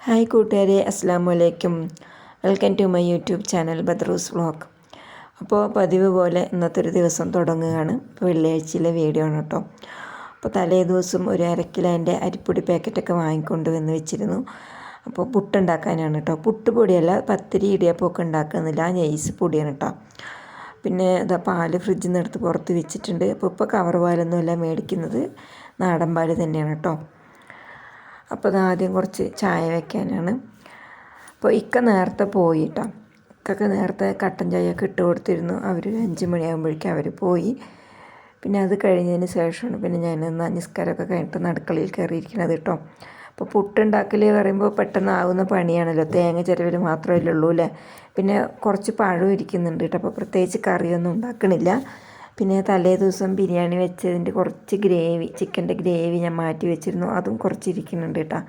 Hi കൂട്ടുകാരെ അസ്സാമു അലൈക്കും welcome to my YouTube channel ബദ്രൂസ് vlog. അപ്പോൾ പതിവ് പോലെ ഇന്നത്തെ ഒരു ദിവസം തുടങ്ങുകയാണ്. വെള്ളിയാഴ്ചയിലെ വീഡിയോ ആണ് കേട്ടോ. അപ്പോൾ തലേ ദിവസം ഒരു അരക്കിലോന്റെ അരിപ്പൊടി പാക്കറ്റൊക്കെ വാങ്ങിക്കൊണ്ട് വന്ന് വെച്ചിരുന്നു. അപ്പോൾ പുട്ടുണ്ടാക്കാനാണ് കേട്ടോ. പുട്ടുപൊടിയല്ല പത്തിരി ഇടിയപ്പമൊക്കെ ഉണ്ടാക്കുന്നില്ല. ആ നെയ്സ് പൊടിയാണ് കേട്ടോ. പിന്നെ ഇതാ പാൽ ഫ്രിഡ്ജിൽ നിന്ന് എടുത്ത് പുറത്ത് വെച്ചിട്ടുണ്ട്. അപ്പോൾ ഇപ്പോൾ കവർ പാലൊന്നുമല്ല മേടിക്കുന്നത്. നാടൻ പാൽ തന്നെയാണ് കേട്ടോ. അപ്പോൾ ആദ്യം കുറച്ച് ചായ വെക്കാനാണ്. അപ്പോൾ ഇക്ക നേരത്തെ പോയിട്ടോ. ഇക്കൊക്കെ നേരത്തെ കട്ടൻ ചായയൊക്കെ ഇട്ട് കൊടുത്തിരുന്നു. അവർ അഞ്ച് മണിയാകുമ്പോഴേക്കും അവർ പോയി. പിന്നെ അത് കഴിഞ്ഞതിന് ശേഷമാണ് പിന്നെ ഞാൻ നിസ്കാരമൊക്കെ കഴിഞ്ഞിട്ട് നടുക്കളയിൽ കയറിയിരിക്കുന്നത് കേട്ടോ അപ്പോൾ പുട്ടുണ്ടാക്കൽ പറയുമ്പോൾ പെട്ടെന്ന് ആവുന്ന പണിയാണല്ലോ. തേങ്ങ ചിരവിൽ മാത്രമല്ലേ ഉള്ളൂ അല്ലേ? പിന്നെ കുറച്ച് പഴം ഇരിക്കുന്നുണ്ട് കേട്ടോ അപ്പോൾ പ്രത്യേകിച്ച് കറിയൊന്നും ഉണ്ടാക്കണില്ല. പിന്നെ തലേ ദിവസം ബിരിയാണി വെച്ചതിന്റെ കുറച്ച് ഗ്രേവി ചിക്കന്റെ ഗ്രേവി ഞാൻ മാറ്റി വെച്ചിരുന്നു. അതും കുറച്ചിരിക്കുന്നുണ്ട് കേട്ടോ.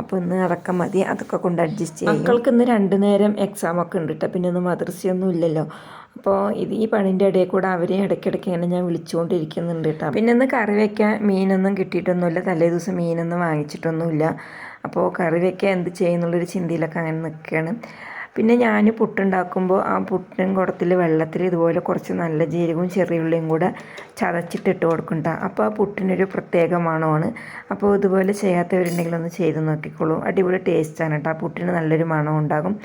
അപ്പോൾ ഇന്ന് അടക്കം മതി. അതൊക്കെ കൊണ്ട് അഡ്ജസ്റ്റ് ചെയ്യും. മക്കൾക്ക് ഇന്ന് രണ്ട് നേരം എക്സാം ഒക്കെ ഉണ്ട് കേട്ടോ. പിന്നെ ഒന്നും മദ്രസയൊന്നും ഇല്ലല്ലോ. അപ്പോൾ ഇത് ഈ പണിന്റെ ഇടയിൽ കൂടെ അവരെ ഇടയ്ക്കിടയ്ക്ക് ഇങ്ങനെ ഞാൻ വിളിച്ചുകൊണ്ടിരിക്കുന്നുണ്ട് കേട്ടോ. പിന്നെ ഒന്ന് കറി വയ്ക്കാൻ മീനൊന്നും കിട്ടിയിട്ടൊന്നുമില്ല. തലേ ദിവസം മീനൊന്നും വാങ്ങിച്ചിട്ടൊന്നുമില്ല. അപ്പോൾ കറി വയ്ക്കാൻ എന്ത് ചെയ്യുന്നുള്ളൊരു ചിന്തയിലൊക്കെ അങ്ങനെ നിൽക്കുകയാണ്. പിന്നെ ഞാൻ പുട്ടുണ്ടാക്കുമ്പോൾ ആ പുട്ടിൻ കുടത്തിൽ വെള്ളത്തിൽ ഇതുപോലെ കുറച്ച് നല്ല ജീരകവും ചെറിയുള്ളിയും കൂടെ ചതച്ചിട്ടിട്ട് കൊടുക്കണ്ട അപ്പോൾ ആ പുട്ടിനൊരു പ്രത്യേക മണമാണ് അപ്പോൾ ഇതുപോലെ ചെയ്യാത്തവരുണ്ടെങ്കിൽ ഒന്ന് ചെയ്ത് നോക്കിക്കോളൂ. അടിപൊളി ടേസ്റ്റാണ് കേട്ടോ ആ പുട്ടിന് നല്ലൊരു മണം ഉണ്ടാകും.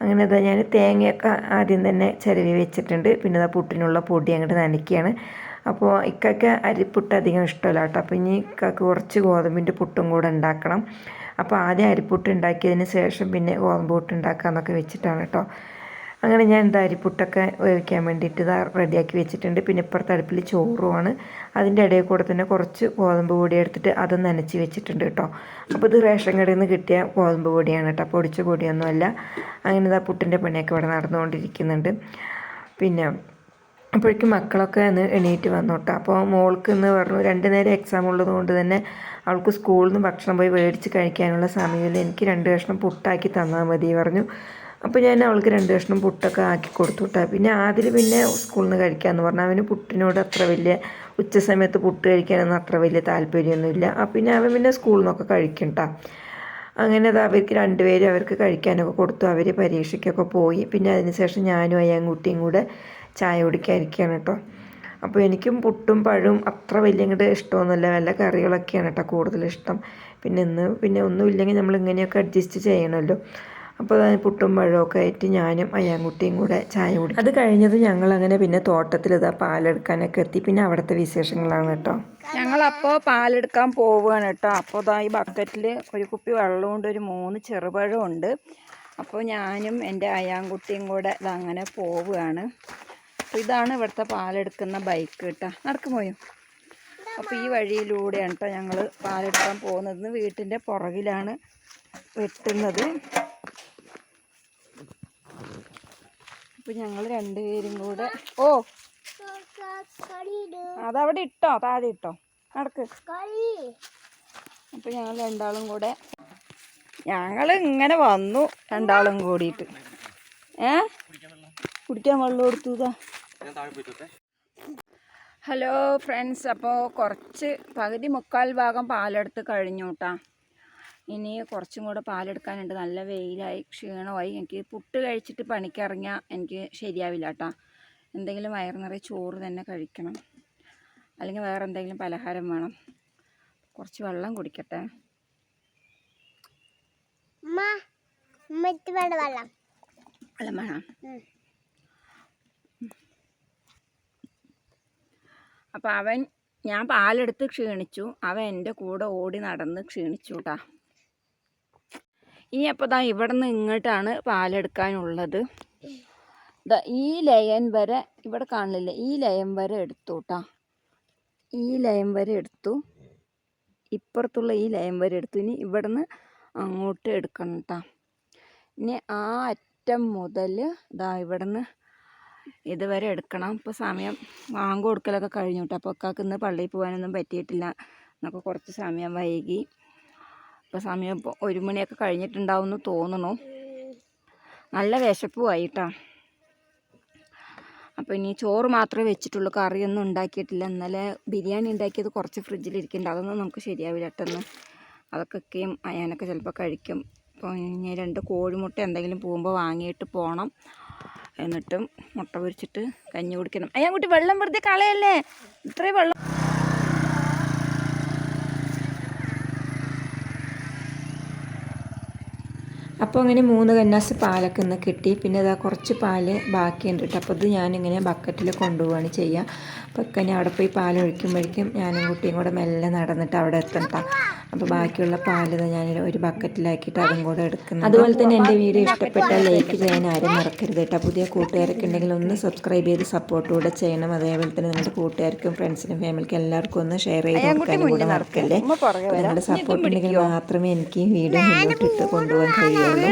അങ്ങനെ ഇതാ ഞാൻ തേങ്ങയൊക്കെ ആദ്യം തന്നെ ചിരവി വെച്ചിട്ടുണ്ട്. പിന്നെ ഇതാ പുട്ടിനുള്ള പൊടി അങ്ങോട്ട് നനയ്ക്കുകയാണ് അപ്പോൾ ഇക്കൊക്കെ അരിപ്പുട്ട് അധികം ഇഷ്ടമല്ല കേട്ടോ അപ്പോൾ ഇനി ഇക്കൊക്കെ കുറച്ച് ഗോതമ്പിന്റെ പുട്ടും കൂടെ ഉണ്ടാക്കണം. അപ്പോൾ ആദ്യം അരിപ്പുട്ട് ഉണ്ടാക്കിയതിന് ശേഷം പിന്നെ ഗോതമ്പ് പുട്ട് ഉണ്ടാക്കാമെന്നൊക്കെ വെച്ചിട്ടാണ് കേട്ടോ. അങ്ങനെ ഞാൻ എന്താ അരിപ്പുട്ടൊക്കെ വേവിക്കാൻ വേണ്ടിയിട്ട് ഇതാ റെഡിയാക്കി വെച്ചിട്ടുണ്ട്. പിന്നെ ഇപ്പുറത്തെ അടുപ്പിൽ ചോറുമാണ്. അതിന്റെ ഇടയിൽ കൂടെ തന്നെ കുറച്ച് ഗോതമ്പ് പൊടി എടുത്തിട്ട് അത് നനച്ച് വെച്ചിട്ടുണ്ട് കേട്ടോ. അപ്പോൾ ഇത് റേഷൻ കടയിൽ നിന്ന് കിട്ടിയ ഗോതമ്പ് പൊടിയാണ് കേട്ടോ. പൊടിച്ച പൊടിയൊന്നുമല്ല. അങ്ങനെ ഇതാ പുട്ടിന്റെ പണിയൊക്കെ ഇവിടെ നടന്നുകൊണ്ടിരിക്കുന്നുണ്ട്. പിന്നെ അപ്പോഴേക്കും മക്കളൊക്കെ ഒന്ന് എണീറ്റ് വന്നു കേട്ടോ അപ്പോൾ മോൾക്ക് എന്ന് പറഞ്ഞു രണ്ട് നേരം എക്സാം ഉള്ളത് കൊണ്ട് തന്നെ അവൾക്ക് സ്കൂളിൽ നിന്ന് ഭക്ഷണം പോയി മേടിച്ച് കഴിക്കാനുള്ള സമയമില്ല. എനിക്ക് രണ്ട് കഷ്ണം പുട്ടാക്കി തന്നാൽ മതി പറഞ്ഞു. അപ്പോൾ ഞാൻ അവൾക്ക് രണ്ട് കഷ്ണം പുട്ടൊക്കെ ആക്കി കൊടുത്തു കേട്ടോ പിന്നെ ആദ്യം പിന്നെ സ്കൂളിൽ നിന്ന് കഴിക്കാമെന്ന് പറഞ്ഞു. അവന് പുട്ടിനോട് അത്ര വലിയ ഉച്ച സമയത്ത് പുട്ട് കഴിക്കാനൊന്നും അത്ര വലിയ താല്പര്യമൊന്നുമില്ല. അപ്പം പിന്നെ അവൻ പിന്നെ സ്കൂളിൽ നിന്നൊക്കെ കഴിക്കും അങ്ങനെ അത് അവർക്ക് രണ്ടുപേരും അവർക്ക് കഴിക്കാനൊക്കെ കൊടുത്തു. അവർ പരീക്ഷയ്ക്കൊക്കെ പോയി. പിന്നെ അതിനുശേഷം ഞാനും അയ്യാൻകുട്ടിയും കൂടെ ചായ കുടിക്കാതിരിക്കുകയാണ് കേട്ടോ. അപ്പോൾ എനിക്കും പുട്ടും പഴവും അത്ര വലിയ ഇങ്ങോട്ട് ഇഷ്ടമൊന്നുമില്ല. വല്ല കറികളൊക്കെയാണ് കേട്ടോ കൂടുതൽ ഇഷ്ടം. പിന്നെ ഇന്ന് പിന്നെ ഒന്നുമില്ലെങ്കിൽ നമ്മൾ ഇങ്ങനെയൊക്കെ അഡ്ജസ്റ്റ് ചെയ്യണമല്ലോ. അപ്പോൾ പുട്ടും പഴമൊക്കെ ആയിട്ട് ഞാനും അയ്യാൻകുട്ടിയും കൂടെ ചായ കുടി അത് കഴിഞ്ഞത് ഞങ്ങൾ അങ്ങനെ പിന്നെ തോട്ടത്തിൽ ഇതാ പാലെടുക്കാനൊക്കെ എത്തി. പിന്നെ അവിടുത്തെ വിശേഷങ്ങളാണ് കേട്ടോ. ഞങ്ങളപ്പോൾ പാലെടുക്കാൻ പോവുകയാണ് കേട്ടോ. അപ്പോൾ ഇതാ ഈ ബക്കറ്റിൽ ഒരു കുപ്പി വെള്ളമുണ്ട് ഒരു മൂന്ന് ചെറുപഴമുണ്ട്. അപ്പോൾ ഞാനും എന്റെ അയാൻകുട്ടിയും കൂടെ ഇതങ്ങനെ പോവുകയാണ്. അപ്പോൾ ഇതാണ് ഇവിടുത്തെ പാലെടുക്കുന്ന ബൈക്ക് കേട്ടോ. നടക്കുമോയോ അപ്പോൾ ഈ വഴിയിലൂടെയാണ് കേട്ടോ ഞങ്ങൾ പാലെടുക്കാൻ പോകുന്നത്. വീട്ടിന്റെ പുറകിലാണ് വെട്ടുന്നത്. അപ്പോൾ ഞങ്ങൾ രണ്ടുപേരും കൂടെ ഓ! അതവിടെ ഇട്ടോ? താഴെ ഇട്ടോ? നടക്ക്. അപ്പോൾ ഞങ്ങൾ രണ്ടാളും കൂടെ ഞങ്ങൾ ഇങ്ങനെ വന്നു രണ്ടാളും കൂടിയിട്ട്. ഏ? കുടിക്കാൻ വെള്ളം കൊടുത്തതാ ഹലോ ഫ്രണ്ട്സ് അപ്പോൾ കുറച്ച് പകുതി മുക്കാൽ ഭാഗം പാലെടുത്ത് കഴിഞ്ഞു കേട്ടാ ഇനി കുറച്ചും കൂടെ പാലെടുക്കാനുണ്ട്. നല്ല വെയിലായി ക്ഷീണമായി. എനിക്ക് പുട്ട് കഴിച്ചിട്ട് പണിക്കിറങ്ങിയാൽ എനിക്ക് ശരിയാവില്ല കേട്ടാ എന്തെങ്കിലും വയറ് നിറയെ ചോറ് തന്നെ കഴിക്കണം. അല്ലെങ്കിൽ വേറെ എന്തെങ്കിലും പലഹാരം വേണം. കുറച്ച് വെള്ളം കുടിക്കട്ടെ. വെള്ളം. വെള്ളം വേണം? അപ്പോൾ അവൻ ഞാൻ പാലെടുത്ത് ക്ഷീണിച്ചു. അവൻ എന്റെ കൂടെ ഓടി നടന്ന് ക്ഷീണിച്ചു കേട്ടാ ഇനി അപ്പോൾ ദാ ഇവിടെ നിന്ന് ഇങ്ങോട്ടാണ് പാലെടുക്കാനുള്ളത്. ദാ ഈ ലയൻ വരെ ഇവിടെ കാണില്ലേ ഈ ലയൻ വരെ എടുത്തു കേട്ടാ ഈ ലയൻ വരെ എടുത്തു. ഇപ്പുറത്തുള്ള ഈ ലയൻ വരെ എടുത്തു. ഇനി ഇവിടുന്ന് അങ്ങോട്ട് എടുക്കണം കേട്ടാ ഇനി ആ അറ്റം മുതൽ ഇതാ ഇവിടുന്ന് ഇതുവരെ എടുക്കണം. ഇപ്പോൾ സമയം വാങ്ങ് കൊടുക്കലൊക്കെ കഴിഞ്ഞു കേട്ടോ അപ്പോൾ അക്കാക്ക് ഇന്ന് പള്ളിയിൽ പോകാനൊന്നും പറ്റിയിട്ടില്ല. എന്നൊക്കെ കുറച്ച് സമയം വൈകി. ഇപ്പോൾ സമയം ഇപ്പോൾ ഒരു മണിയൊക്കെ കഴിഞ്ഞിട്ടുണ്ടാവും എന്ന് തോന്നുന്നു. നല്ല വിശപ്പുമായി കേട്ടോ അപ്പോൾ ഇനി ചോറ് മാത്രമേ വെച്ചിട്ടുള്ളൂ. കറിയൊന്നും ഉണ്ടാക്കിയിട്ടില്ല. ഇന്നലെ ബിരിയാണി ഉണ്ടാക്കിയത് കുറച്ച് ഫ്രിഡ്ജിലിരിക്കുന്നുണ്ട്. അതൊന്നും നമുക്ക് ശരിയാവില്ല പെട്ടെന്ന് അതൊക്കെ അയാനൊക്കെ ചിലപ്പോൾ കഴിക്കും. അപ്പോൾ ഇനി രണ്ട് കോഴിമുട്ട എന്തെങ്കിലും പോകുമ്പോൾ വാങ്ങിയിട്ട് പോകണം എന്നിട്ടും മുട്ട പൊരിച്ചിട്ട് കഞ്ഞി കുടിക്കണം. അയ്യാ കുട്ടി വെള്ളം വെറുതെ കളയല്ലേ? ഇത്രയും വെള്ളം. അപ്പോൾ അങ്ങനെ മൂന്ന് കന്നാസ് പാലൊക്കെ ഇന്ന് കിട്ടി. പിന്നെ ഇതാ കുറച്ച് പാൽ ബാക്കിയുണ്ട് കേട്ടോ. അപ്പോൾ ഇത് ഞാനിങ്ങനെ ബക്കറ്റിൽ കൊണ്ടുപോവാണ് ചെയ്യുക അപ്പോൾ ഇങ്ങനെ അവിടെ പോയി പാലൊഴിക്കുമ്പോഴേക്കും ഞാനും കുട്ടിയും കൂടെ മെല്ലെ നടന്നിട്ട് അവിടെ എത്തണ്ട അപ്പോൾ ബാക്കിയുള്ള പാൽ ഞാൻ ഒരു ബക്കറ്റിലാക്കിയിട്ട് അതും കൂടെ എടുക്കുന്നു അതുപോലെ തന്നെ എന്റെ വീഡിയോ ഇഷ്ടപ്പെട്ടാൽ ലൈക്ക് ചെയ്യാൻ ആരും മറക്കരുത് കേട്ടോ. പുതിയ കൂട്ടുകാരൊക്കെ ഉണ്ടെങ്കിൽ ഒന്ന് സബ്സ്ക്രൈബ് ചെയ്ത് സപ്പോർട്ട് കൂടെ ചെയ്യണം. അതേപോലെ തന്നെ നിങ്ങളുടെ കൂട്ടുകാർക്കും ഫ്രണ്ട്സിനും ഫാമിലിക്കും എല്ലാവർക്കും ഒന്ന് ഷെയർ ചെയ്ത് കൊടുക്കാനും കൂടെ മറക്കല്ലേ? അപ്പോൾ നിങ്ങളുടെ സപ്പോർട്ട് ഉണ്ടെങ്കിൽ മാത്രമേ എനിക്ക് ഈ വീഡിയോ മുന്നോട്ടിട്ട് കൊണ്ടുപോകാൻ കഴിയുള്ളൂ.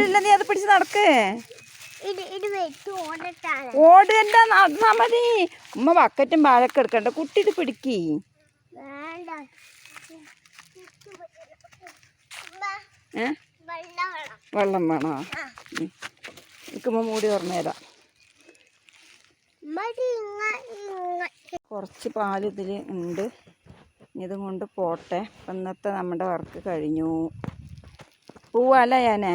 ഓട് എന്താ നടന്നാ മതി. ഉമ്മ ബക്കറ്റും പാലൊക്കെ എടുക്കണ്ട. കുട്ടി ഇത് പിടിക്കി. ഏ? വെള്ളം വേണം? എനിക്ക് മൂടി തുറന്നുതരാം കുറച്ച് പാൽ ഇതിൽ ഉണ്ട്. ഇതും കൊണ്ട് പോട്ടെ. അപ്പം ഇന്നത്തെ നമ്മുടെ വർക്ക് കഴിഞ്ഞു. പോവാല്ലേ ഞാനേ?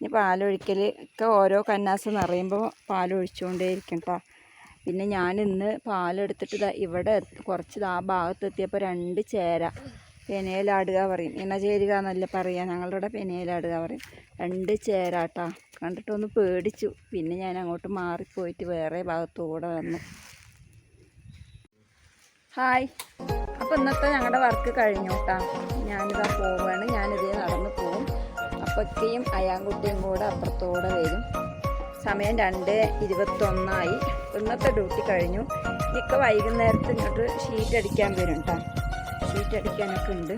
ഇനി പാലൊഴിക്കൽ ഒക്കെ ഓരോ കന്നാസ് നിറയുമ്പോൾ പാലൊഴിച്ചുകൊണ്ടേയിരിക്കും കേട്ടോ പിന്നെ ഞാനിന്ന് പാലെടുത്തിട്ട് ഇവിടെ കുറച്ച് ആ ഭാഗത്തെത്തിയപ്പോൾ രണ്ട് ചേര. പെനയിലാടുക പറയും. ഇണ ചേരുക എന്നല്ല പറയുക ഞങ്ങളുടെ ഇവിടെ പെനയിലാടുക പറയും. രണ്ട് ചേരാട്ടാ. കണ്ടിട്ടൊന്ന് പേടിച്ചു. പിന്നെ ഞാൻ അങ്ങോട്ട് മാറിപ്പോയിട്ട് വേറെ ഭാഗത്തൂടെ വന്നു. ഹായ്. അപ്പോൾ ഇന്നത്തെ ഞങ്ങളുടെ വർക്ക് കഴിഞ്ഞു കേട്ടോ ഞാനിതാ പോവുകയാണ് ഞാനിതേ നടന്ന് പോവും. അപ്പൊക്കെയും അയാൻകുട്ടിയും കൂടെ അപ്പുറത്തൂടെ വരും. സമയം രണ്ട് ഇരുപത്തൊന്നായി. ഇന്നത്തെ ഡ്യൂട്ടി കഴിഞ്ഞു. ഇനിയൊക്കെ വൈകുന്നേരത്ത് ഇങ്ങോട്ട് ഷീറ്റ് അടിക്കാൻ വരും കേട്ടോ ഷീറ്റ് ഉണ്ട്.